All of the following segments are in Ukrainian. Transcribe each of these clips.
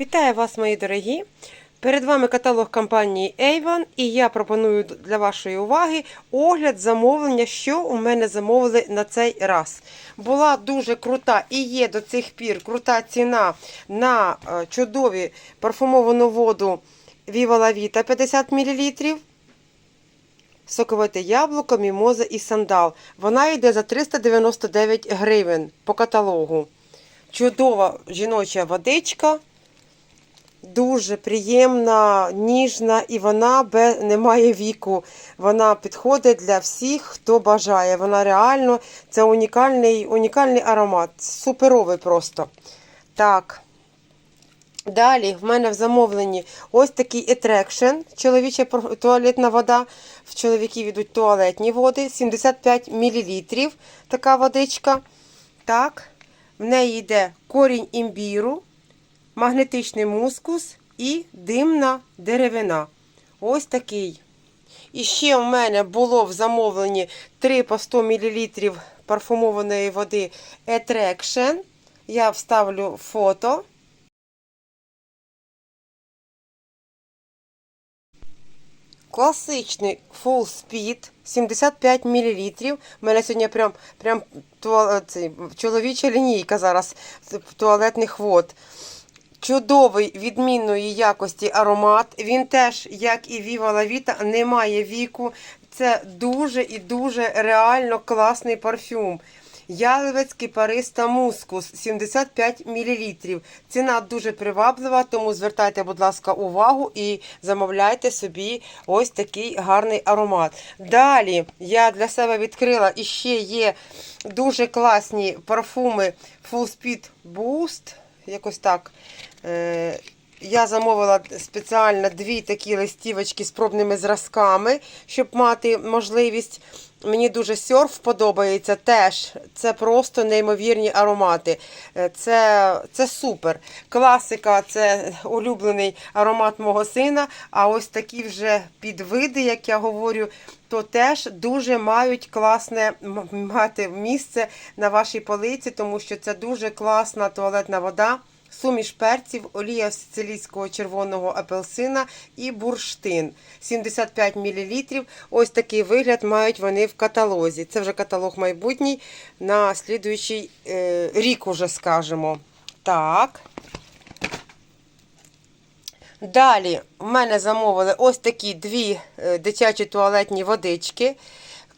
Вітаю вас, мої дорогі! Перед вами каталог компанії Avon і я пропоную для вашої уваги огляд замовлення, що у мене замовили на цей раз. Була дуже крута і є до цих пір крута ціна на е, чудові парфумовану воду Viva La Vita 50 мл. Соковите яблуко, мімоза і сандал. Вона йде за 399 гривень по каталогу. Чудова жіноча водичка. Дуже приємна, ніжна, і вона не має віку. Вона підходить для всіх, хто бажає. Вона реально це унікальний, унікальний аромат. Суперовий просто. Так. Далі в мене в замовленні ось такий Attraction, чоловіча туалетна вода. В чоловіків йдуть туалетні води, 75 мл. Така водичка. Так. В неї йде корінь імбіру, магнетичний мускус і димна деревина. Ось такий. І ще в мене було в замовленні 3 по 100 мл парфумованої води Attraction. Я вставлю фото. Класичний Full Speed 75 мл. У мене сьогодні прям, прям туа- цей, чоловіча лінійка зараз туалетних вод. Чудовий відмінної якості аромат. Він теж, як і La Vita, не має віку. Це дуже і дуже реально класний парфюм. Яловецький париста мускус 75 мл. Ціна дуже приваблива, тому звертайте, будь ласка, увагу і замовляйте собі ось такий гарний аромат. Далі я для себе відкрила і ще є дуже класні парфуми Full Speed Boost. Якось так. Е, я замовила спеціально дві такі листівочки з пробними зразками, щоб мати можливість. Мені дуже сьорф подобається теж. Це просто неймовірні аромати. Е, Це, це супер. Класика це улюблений аромат мого сина. А ось такі вже підвиди, як я говорю, то теж дуже мають класне мати місце на вашій полиці, тому що це дуже класна туалетна вода. Суміш перців, олія сицилійського червоного апельсина і бурштин. 75 мл. Ось такий вигляд мають вони в каталозі. Це вже каталог майбутній на слідуючий е, рік, уже скажемо. Так. Далі в мене замовили ось такі дві е, дитячі туалетні водички.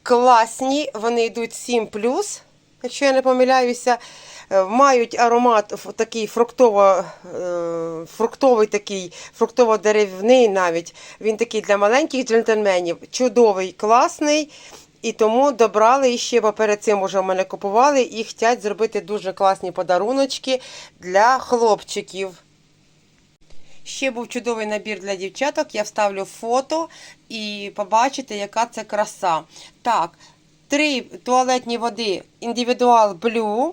Класні, вони йдуть 7 якщо я не помиляюся. Е, Мають аромат такий фруктово, е, фруктовий такий, фруктово-деревний навіть. Він такий для маленьких джентльменів. Чудовий, класний. І тому добрали і ще, бо перед цим вже в мене купували і хочуть зробити дуже класні подаруночки для хлопчиків. Ще був чудовий набір для дівчаток. Я вставлю фото і побачите, яка це краса. Так, три туалетні води індивідуал Blue.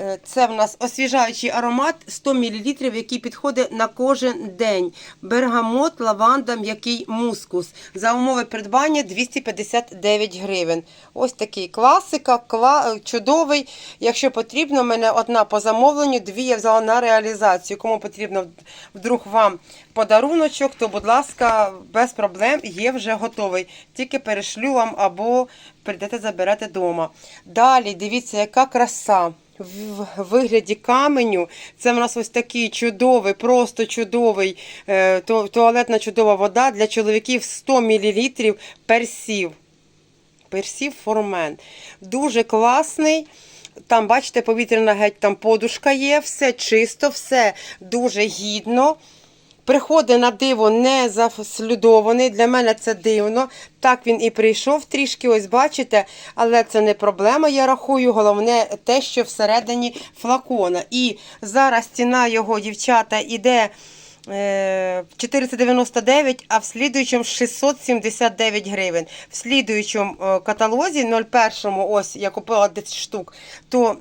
Е, Це в нас освіжаючий аромат 100 мл, який підходить на кожен день. Бергамот, лаванда, м'який мускус. За умови придбання 259 гривень. Ось такий класика, кла... чудовий. Якщо потрібно, в мене одна по замовленню, дві я взяла на реалізацію. Кому потрібно вдруг вам подаруночок, то, будь ласка, без проблем є вже готовий. Тільки перешлю вам або прийдете заберете вдома. Далі, дивіться, яка краса в вигляді каменю. Це в нас ось такий чудовий, просто чудовий е, туалетна чудова вода для чоловіків 100 мл персів. Персів формен. Дуже класний. Там, бачите, повітряна геть, там подушка є, все чисто, все дуже гідно. Приходить на диво не заслідований. Для мене це дивно. Так він і прийшов трішки, ось бачите, але це не проблема, я рахую. Головне те, що всередині флакона. І зараз ціна його, дівчата, іде. Е, 499, а в слідуючому 679 гривень. В слідуючому е, каталозі 01, ось я купила 10 штук, то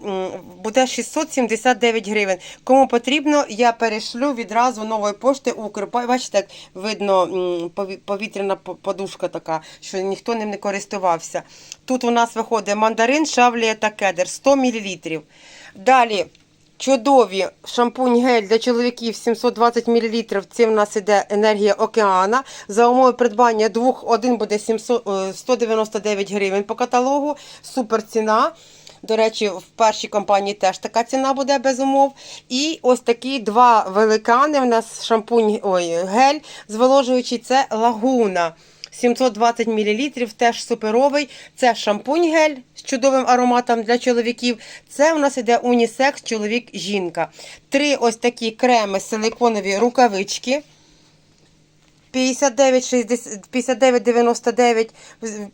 буде 679 гривень. Кому потрібно, я перешлю відразу нової пошти Укр. Бачите, як видно повітряна подушка така, що ніхто ним не користувався. Тут у нас виходить мандарин, шавлія та кедр 100 мл. Далі Чудові шампунь гель для чоловіків 720 мл. Це в нас іде енергія океана. За умови придбання двох один буде 700, е, 199 гривень по каталогу. Супер ціна. До речі, в першій компанії теж така ціна буде без умов. І ось такі два великани. У нас шампунь ой, гель зволожуючий. Це лагуна. 720 мл, теж суперовий. Це шампунь гель з чудовим ароматом для чоловіків. Це у нас іде унісекс чоловік-жінка. Три ось такі креми силиконові рукавички. 59,60 59,99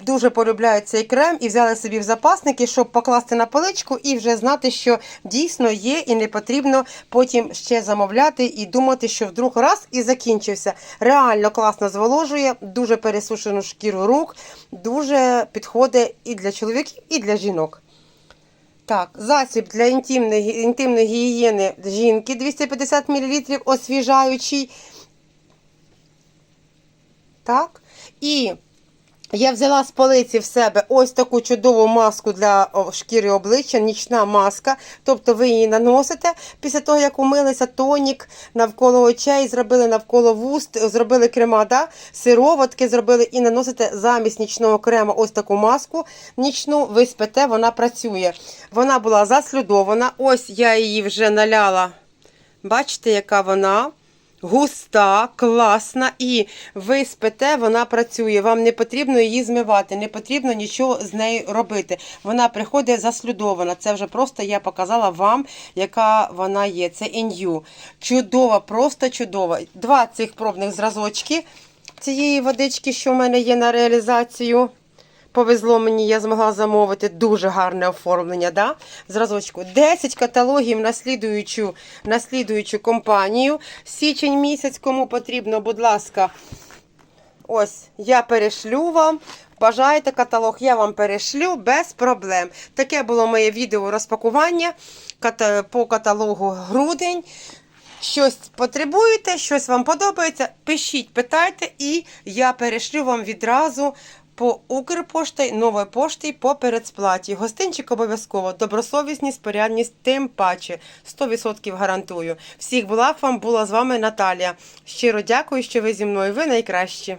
дуже полюбляють цей крем і взяли собі в запасники, щоб покласти на поличку і вже знати, що дійсно є, і не потрібно потім ще замовляти і думати, що вдруг раз і закінчився. Реально класно зволожує, дуже пересушену шкіру рук, дуже підходить і для чоловіків, і для жінок. Так, засіб для інтимної, інтимної гігієни жінки 250 мл освіжаючий. Так. І я взяла з полиці в себе ось таку чудову маску для шкіри обличчя, нічна маска. Тобто ви її наносите після того, як умилися тонік навколо очей, зробили навколо вуст, зробили крема, да? сироватки зробили і наносите замість нічного крему ось таку маску. Нічну ви спите, вона працює. Вона була заслюдована. Ось я її вже наляла. Бачите, яка вона? Густа, класна, і ви спите, вона працює. Вам не потрібно її змивати, не потрібно нічого з нею робити. Вона приходить заслюдована. Це вже просто я показала вам, яка вона є. Це ін'ю. Чудова, просто чудова. Два цих пробних зразочки цієї водички, що в мене є на реалізацію. Повезло мені, я змогла замовити дуже гарне оформлення. Да? Зразочку. 10 каталогів на слідуючу, на слідуючу компанію. Січень місяць, кому потрібно, будь ласка, ось я перешлю вам. Бажаєте каталог, я вам перешлю без проблем. Таке було моє відео розпакування по каталогу грудень. Щось потребуєте, щось вам подобається, пишіть, питайте, і я перешлю вам відразу по Укрпошті, нової пошті по передсплаті. Гостинчик обов'язково, добросовісність, порядність, тим паче. 100% гарантую. Всіх благ вам була з вами Наталія. Щиро дякую, що ви зі мною. Ви найкращі.